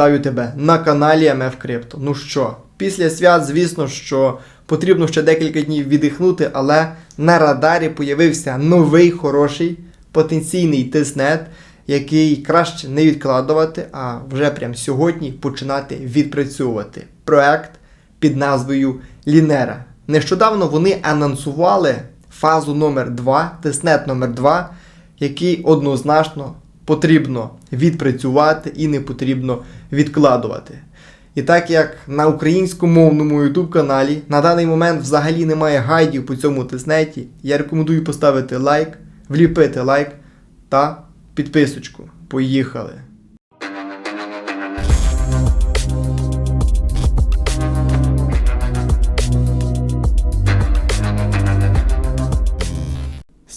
Вітаю тебе на каналі МФ Крипто. Ну що, після свят, звісно, що потрібно ще декілька днів віддихнути, але на радарі появився новий хороший потенційний тиснет, який краще не відкладувати, а вже прямо сьогодні починати відпрацьовувати. Проект під назвою Лінера. Нещодавно вони анонсували фазу номер 2 тиснет номер 2 який однозначно потрібно відпрацювати і не потрібно відкладувати. І так як на українськомовному YouTube каналі на даний момент взагалі немає гайдів по цьому тиснеті, я рекомендую поставити лайк, вліпити лайк та підписочку. Поїхали!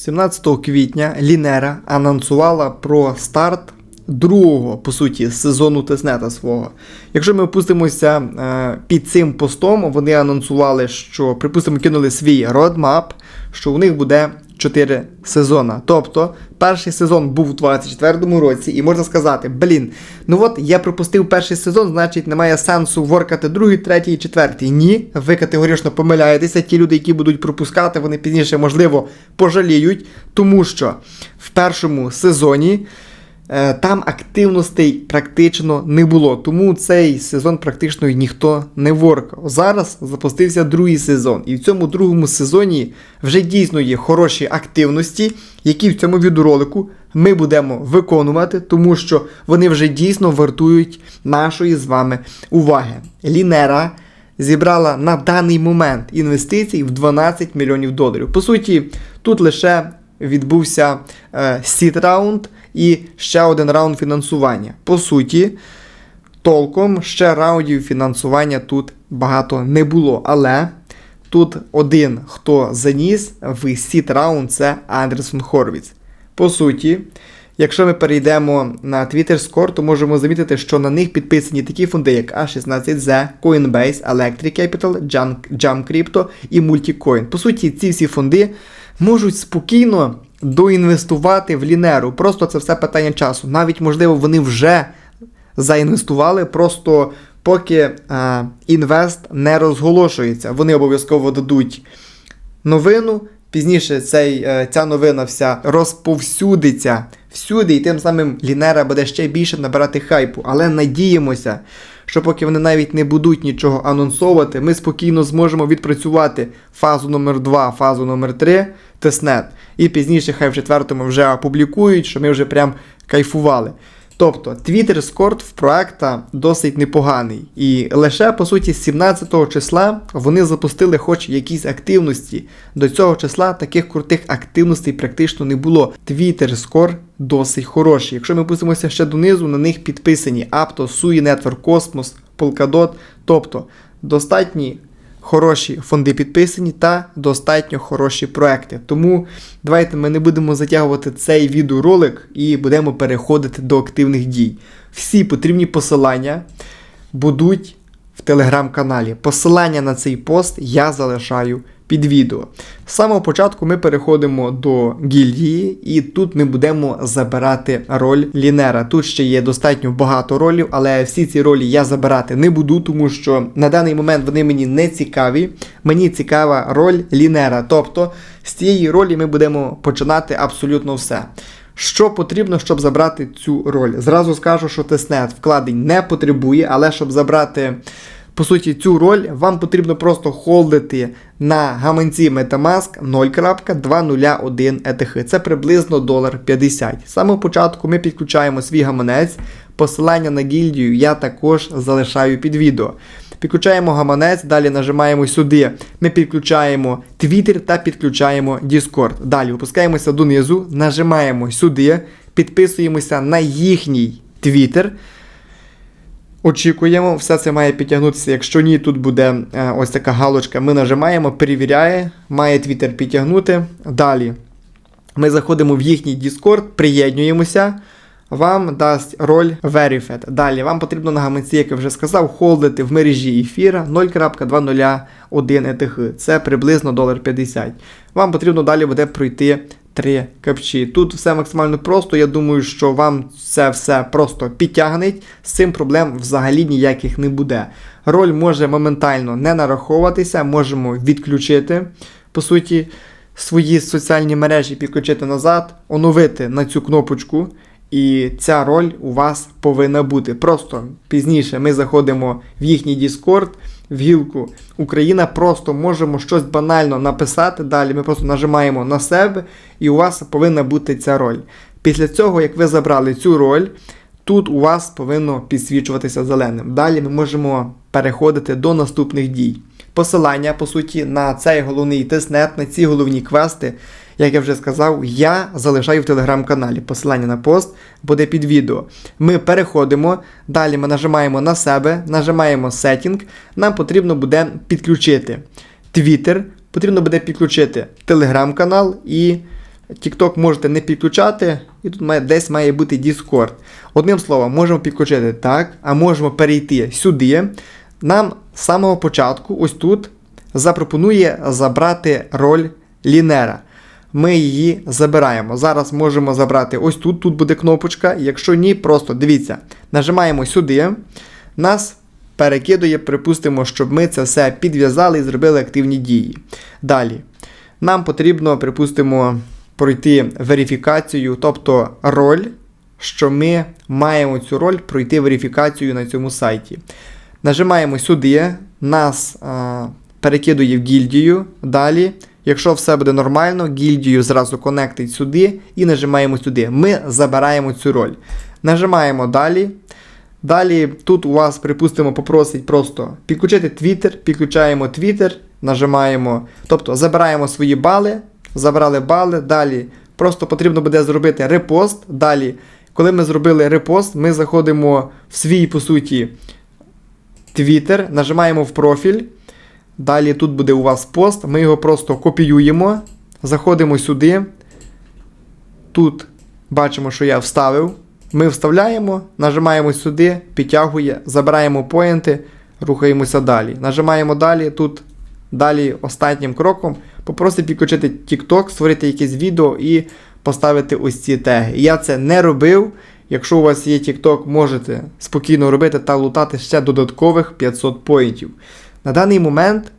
17 квітня Лінера анонсувала про старт другого, по суті, сезону Теснета свого. Якщо ми опустимося е, під цим постом, вони анонсували, що, припустимо, кинули свій родмап, що у них буде 4 сезона. Тобто, перший сезон був у 24-му році, і можна сказати, блін, ну от я пропустив перший сезон, значить немає сенсу воркати другий, третій, четвертий. Ні, ви категорично помиляєтеся. Ті люди, які будуть пропускати, вони пізніше, можливо, пожаліють, тому що в першому сезоні. Е, Там активностей практично не було, тому цей сезон практично ніхто не воркав. Зараз запустився другий сезон, і в цьому другому сезоні вже дійсно є хороші активності, які в цьому відеоролику ми будемо виконувати, тому що вони вже дійсно вартують нашої з вами уваги. Лінера зібрала на даний момент інвестицій в 12 мільйонів доларів. По суті, тут лише відбувся е, сіт раунд і ще один раунд фінансування. По суті, толком ще раундів фінансування тут багато не було. Але тут один, хто заніс в сіт раунд, це Андерсон Хорвіц. По суті, якщо ми перейдемо на Twitter Score, то можемо замітити, що на них підписані такі фонди, як A16Z, Coinbase, Electric Capital, Jump Crypto і Multicoin. По суті, ці всі фонди можуть спокійно доінвестувати в лінеру. Просто це все питання часу. Навіть, можливо, вони вже заінвестували, просто поки е, інвест не розголошується. Вони обов'язково дадуть новину. Пізніше цей, е, ця новина вся розповсюдиться всюди, і тим самим Лінера буде ще більше набирати хайпу. Але надіємося, що поки вони навіть не будуть нічого анонсовувати, ми спокійно зможемо відпрацювати фазу номер 2 фазу номер 3 тестнет. І пізніше хай в четвертому вже опублікують, що ми вже прям кайфували. Тобто Twitter Score в проекта досить непоганий. І лише по суті з 17 числа вони запустили хоч якісь активності. До цього числа таких крутих активностей практично не було. Twitter Score досить хороший. Якщо ми пустимося ще донизу, на них підписані Apto, Sui Network, Cosmos, Polkadot. Тобто достатні хороші фонди підписані та достатньо хороші проекти. Тому давайте ми не будемо затягувати цей відеоролик і будемо переходити до активних дій. Всі потрібні посилання будуть в телеграм-каналі. Посилання на цей пост я залишаю під відео. З самого початку ми переходимо до гільдії, і тут ми будемо забирати роль Лінера. Тут ще є достатньо багато ролів, але всі ці ролі я забирати не буду, тому що на даний момент вони мені не цікаві. Мені цікава роль Лінера. Тобто з цієї ролі ми будемо починати абсолютно все. Що потрібно, щоб забрати цю роль? Зразу скажу, що тестнет вкладень не потребує, але щоб забрати. По суті, цю роль вам потрібно просто холдити на гаманці Metamask 0.201 ETH. Це приблизно долар 50. З самого початку ми підключаємо свій гаманець. Посилання на гільдію я також залишаю під відео. Підключаємо гаманець, далі нажимаємо сюди. Ми підключаємо Twitter та підключаємо Discord. Далі опускаємося донизу, нажимаємо сюди, підписуємося на їхній Twitter. Очікуємо, все це має підтягнутися. Якщо ні, тут буде е, ось така галочка. Ми нажимаємо, перевіряє, має Twitter підтягнути. Далі ми заходимо в їхній Discord, приєднуємося. Вам дасть роль Verified. Далі вам потрібно на гаманці, як я вже сказав, холдити в мережі ефіра 0.201 ETH. Це приблизно $1.50. Вам потрібно далі буде пройти три капчі. Тут все максимально просто. Я думаю, що вам це все просто підтягнеть. З цим проблем взагалі ніяких не буде. Роль може моментально не нараховуватися, можемо відключити, по суті, свої соціальні мережі, підключити назад, оновити на цю кнопочку. І ця роль у вас повинна бути. Просто пізніше ми заходимо в їхній Discord, в гілку Україна, просто можемо щось банально написати. Далі ми просто нажимаємо на себе, і у вас повинна бути ця роль. Після цього, як ви забрали цю роль, тут у вас повинно підсвічуватися зеленим. Далі ми можемо переходити до наступних дій. Посилання, по суті, на цей головний тиснет, на ці головні квести. Як я вже сказав, я залишаю в телеграм-каналі. Посилання на пост буде під відео. Ми переходимо, далі ми нажимаємо на себе, нажимаємо Setting. Нам потрібно буде підключити Twitter, потрібно буде підключити телеграм-канал і TikTok можете не підключати, і тут має, десь має бути Discord. Одним словом, можемо підключити так, а можемо перейти сюди. Нам з самого початку, ось тут, запропонує забрати роль Лінера ми її забираємо. Зараз можемо забрати ось тут, тут буде кнопочка. Якщо ні, просто дивіться, нажимаємо сюди, нас перекидує, припустимо, щоб ми це все підв'язали і зробили активні дії. Далі. Нам потрібно, припустимо, пройти верифікацію, тобто роль, що ми маємо цю роль пройти верифікацію на цьому сайті. Нажимаємо сюди, нас а, перекидує в гільдію. Далі. Якщо все буде нормально, гільдію зразу конектить сюди і нажимаємо сюди. Ми забираємо цю роль. Нажимаємо далі. Далі тут у вас, припустимо, попросить просто підключити Twitter, підключаємо Twitter, нажимаємо, тобто забираємо свої бали, забрали бали, далі просто потрібно буде зробити репост. Далі, коли ми зробили репост, ми заходимо в свій, по суті, Twitter, нажимаємо в профіль. Далі тут буде у вас пост, ми його просто копіюємо, заходимо сюди. Тут бачимо, що я вставив. Ми вставляємо, нажимаємо сюди, підтягує, забираємо поінти, рухаємося далі. Нажимаємо далі. Тут далі останнім кроком попросить підключити TikTok, створити якесь відео і поставити ось ці теги. Я це не робив. Якщо у вас є TikTok, можете спокійно робити та лутати ще додаткових 500 поінтів. На даний момент,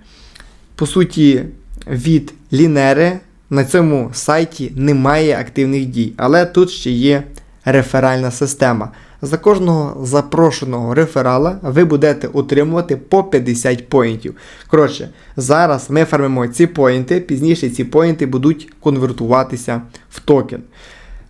по суті, від Лінери на цьому сайті немає активних дій, але тут ще є реферальна система. За кожного запрошеного реферала ви будете отримувати по 50 поінтів. Коротше, зараз ми фармимо ці поінти, пізніше ці поінти будуть конвертуватися в токен.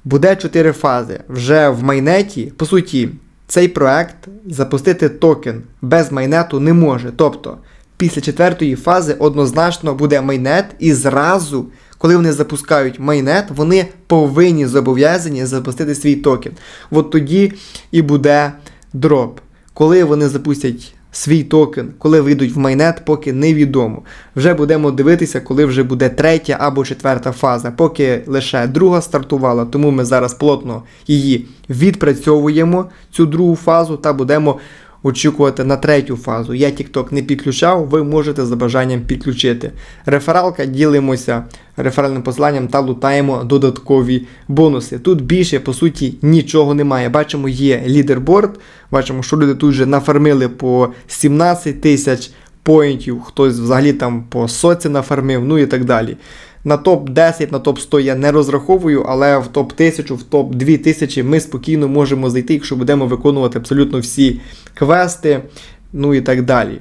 Буде 4 фази. Вже в майнеті, по суті, цей проект запустити токен без майнету не може. Тобто, після четвертої фази однозначно буде майнет, і зразу, коли вони запускають майнет, вони повинні зобов'язані запустити свій токен. От тоді і буде дроп. Коли вони запустять свій токен, коли вийдуть в майнет, поки невідомо. Вже будемо дивитися, коли вже буде третя або четверта фаза, поки лише друга стартувала, тому ми зараз плотно її відпрацьовуємо, цю другу фазу, та будемо очікувати на третю фазу. Я TikTok не підключав, ви можете за бажанням підключити. Рефералка ділимося реферальним посиланням та лутаємо додаткові бонуси. Тут більше, по суті, нічого немає. Бачимо, є лідерборд, бачимо, що люди тут вже нафармили по 17 тисяч поінтів, хтось взагалі там по соці нафармив, ну і так далі. На топ-10, на топ-100 я не розраховую, але в топ-1000, в топ-2000 ми спокійно можемо зайти, якщо будемо виконувати абсолютно всі квести, ну і так далі.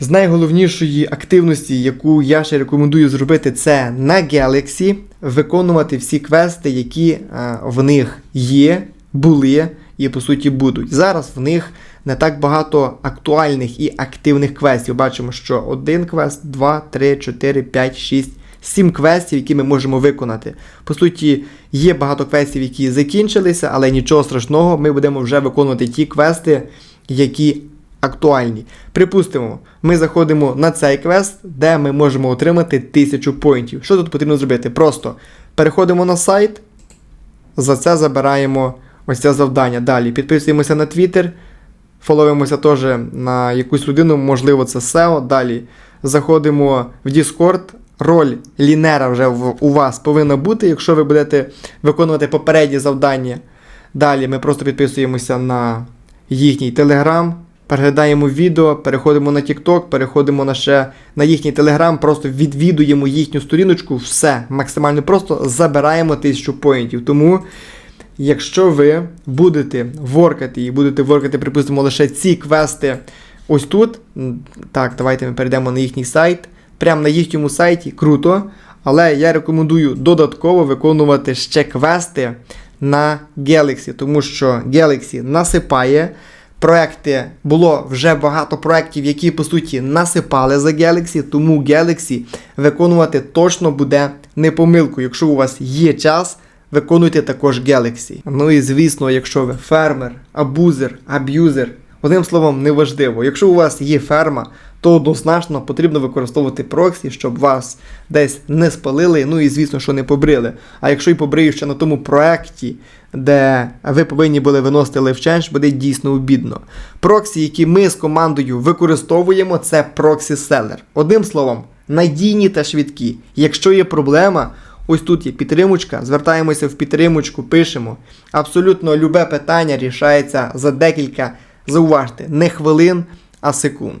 З найголовнішої активності, яку я ще рекомендую зробити, це на Galaxy виконувати всі квести, які а, в них є, були і, по суті, будуть. Зараз в них не так багато актуальних і активних квестів. Бачимо, що один квест, два, три, чотири, п'ять, шість. 7 квестів, які ми можемо виконати. По суті, є багато квестів, які закінчилися, але нічого страшного, ми будемо вже виконувати ті квести, які актуальні. Припустимо, ми заходимо на цей квест, де ми можемо отримати 1000 поінтів. Що тут потрібно зробити? Просто переходимо на сайт, за це забираємо ось це завдання. Далі підписуємося на Twitter, фоловимося теж на якусь людину, можливо, це SEO. Далі заходимо в Discord роль лінера вже в, у вас повинна бути, якщо ви будете виконувати попередні завдання. Далі ми просто підписуємося на їхній телеграм, переглядаємо відео, переходимо на TikTok, переходимо на ще на їхній телеграм, просто відвідуємо їхню сторіночку, все максимально просто забираємо 1000 поінтів. Тому, якщо ви будете воркати і будете воркати, припустимо, лише ці квести ось тут. Так, давайте ми перейдемо на їхній сайт. Прямо на їхньому сайті круто. Але я рекомендую додатково виконувати ще квести на Galaxy, тому що Galaxy насипає. Проекти було вже багато проєктів, які по суті насипали за Galaxy, тому Galaxy виконувати точно буде не помилкою. Якщо у вас є час, виконуйте також Galaxy. Ну і звісно, якщо ви фермер, абузер, аб'юзер, одним словом, неважливо. Якщо у вас є ферма, то однозначно потрібно використовувати проксі, щоб вас десь не спалили, ну і звісно, що не побрили. А якщо і побриють ще на тому проекті, де ви повинні були виносити левченш, буде дійсно обідно. Проксі, які ми з командою використовуємо, це проксі селер. Одним словом, надійні та швидкі. Якщо є проблема, ось тут є підтримочка, звертаємося в підтримочку, пишемо. Абсолютно любе питання рішається за декілька, зауважте, не хвилин, а секунд.